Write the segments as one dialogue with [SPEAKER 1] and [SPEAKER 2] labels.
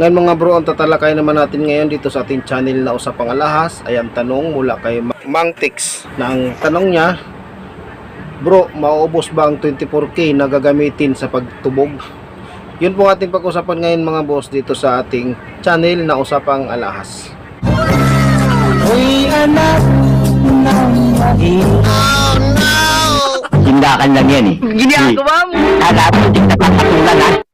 [SPEAKER 1] Ngayon mga bro, ang tatalakay naman natin ngayon dito sa ating channel na Usapang Alahas ay ang tanong mula kay Ma- Mang Tix. Na ang tanong niya, Bro, mauubos ba ang 24K na gagamitin sa pagtubog? Yun po ang ating pag-usapan ngayon mga boss dito sa ating channel na Usapang Alahas.
[SPEAKER 2] Uy, anak ng
[SPEAKER 3] Tindakan lang yan eh.
[SPEAKER 2] Ginagawa mo!
[SPEAKER 3] Kala mo hindi napapatulan ha?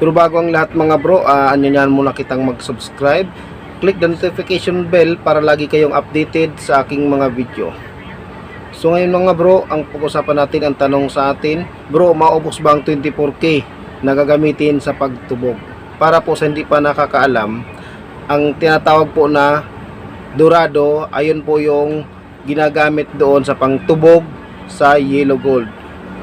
[SPEAKER 1] Pero bago ang lahat mga bro, uh, anyanyahan muna kitang mag-subscribe. Click the notification bell para lagi kayong updated sa aking mga video. So ngayon mga bro, ang pag-usapan natin ang tanong sa atin, bro, maubos ba ang 24K na gagamitin sa pagtubog? Para po sa hindi pa nakakaalam, ang tinatawag po na Dorado, ayun po yung ginagamit doon sa pangtubog sa yellow gold.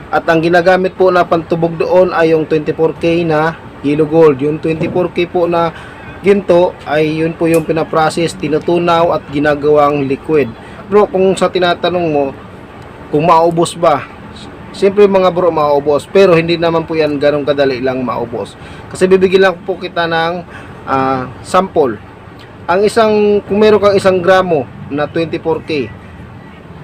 [SPEAKER 1] At ang ginagamit po na pantubog doon ay yung 24K na yellow gold. Yung 24K po na ginto ay yun po yung pinaprocess, tinutunaw at ginagawang liquid. Bro, kung sa tinatanong mo, kung maubos ba? Siyempre mga bro, maubos. Pero hindi naman po yan ganong kadali lang maubos. Kasi bibigyan lang po kita ng ah, sample. Ang isang, kung meron kang isang gramo na 24K,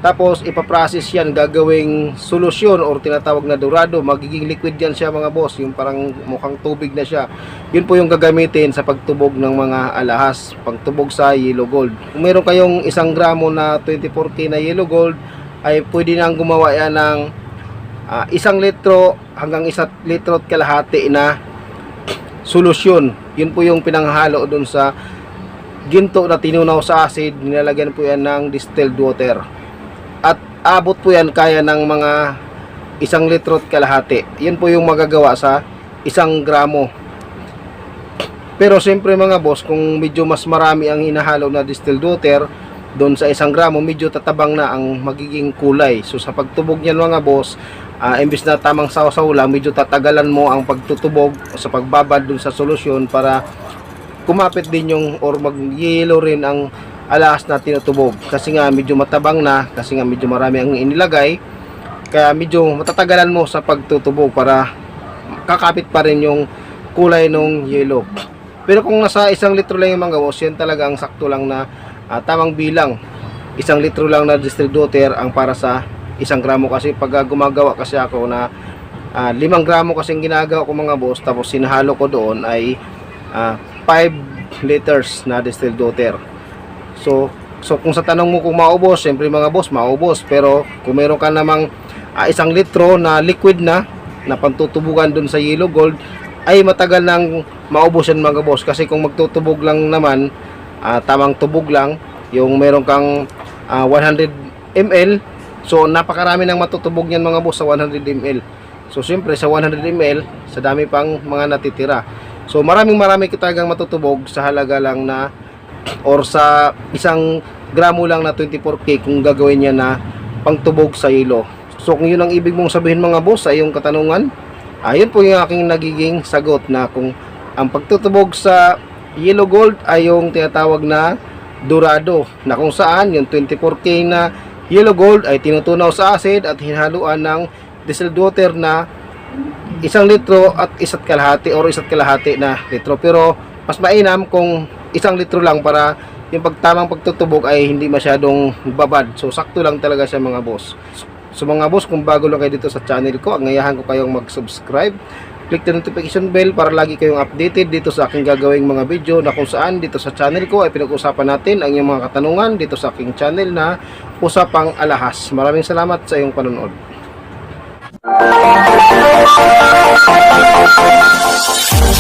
[SPEAKER 1] tapos ipaprocess yan, gagawing solusyon or tinatawag na dorado, magiging liquid yan siya mga boss, yung parang mukhang tubig na siya. Yun po yung gagamitin sa pagtubog ng mga alahas, pagtubog sa yellow gold. Kung meron kayong isang gramo na 24K na yellow gold, ay pwede nang gumawa yan ng ah, isang litro hanggang isang litro at kalahati na solusyon. Yun po yung pinanghalo dun sa ginto na tinunaw sa acid, nilalagyan po yan ng distilled water. Abot po yan kaya ng mga isang litro at kalahati. Yun po yung magagawa sa isang gramo. Pero siyempre mga boss, kung medyo mas marami ang hinahalo na distilled water, doon sa isang gramo, medyo tatabang na ang magiging kulay. So sa pagtubog niyan mga boss, ah, imbis na tamang saw-saw lang, medyo tatagalan mo ang pagtutubog sa pagbabad doon sa solusyon para kumapit din yung or mag-yellow rin ang alas na tinutubog. Kasi nga medyo matabang na kasi nga medyo marami ang inilagay. Kaya medyo matatagalan mo sa pagtutubog para kakapit pa rin yung kulay ng yellow pero kung nasa isang litro lang yung boss yan talaga ang sakto lang na ah, tamang bilang. Isang litro lang na water ang para sa isang gramo. Kasi pag ah, gumagawa kasi ako na ah, limang gramo kasing ginagawa ko mga boss tapos sinahalo ko doon ay ah, 5 liters na water. So, so kung sa tanong mo kung maubos, siyempre mga boss, maubos. Pero kung meron ka namang ah, isang litro na liquid na, na pantutubugan dun sa yellow gold, ay matagal nang maubos yan mga boss. Kasi kung magtutubog lang naman, ah, tamang tubog lang, yung meron kang ah, 100 ml, so napakarami nang matutubog yan mga boss sa 100 ml. So siyempre sa 100 ml, sa dami pang mga natitira. So maraming marami kitagang matutubog sa halaga lang na or sa isang gramo lang na 24k kung gagawin niya na pangtubog sa ilo. So kung yun ang ibig mong sabihin mga boss sa iyong katanungan, ayun po yung aking nagiging sagot na kung ang pagtutubog sa yellow gold ay yung tinatawag na dorado na kung saan yung 24k na yellow gold ay tinutunaw sa acid at hinahaluan ng distilled water na isang litro at isa't kalahati or isa't kalahati na litro pero mas mainam kung isang litro lang para yung pagtamang pagtutubog ay hindi masyadong babad. So sakto lang talaga siya mga boss. So mga boss kung bago lang kayo dito sa channel ko angayahan ko kayong mag subscribe click the notification bell para lagi kayong updated dito sa aking gagawing mga video na kung saan dito sa channel ko ay pinag-usapan natin ang iyong mga katanungan dito sa aking channel na Usapang Alahas. Maraming salamat sa iyong panonood.
[SPEAKER 2] Thank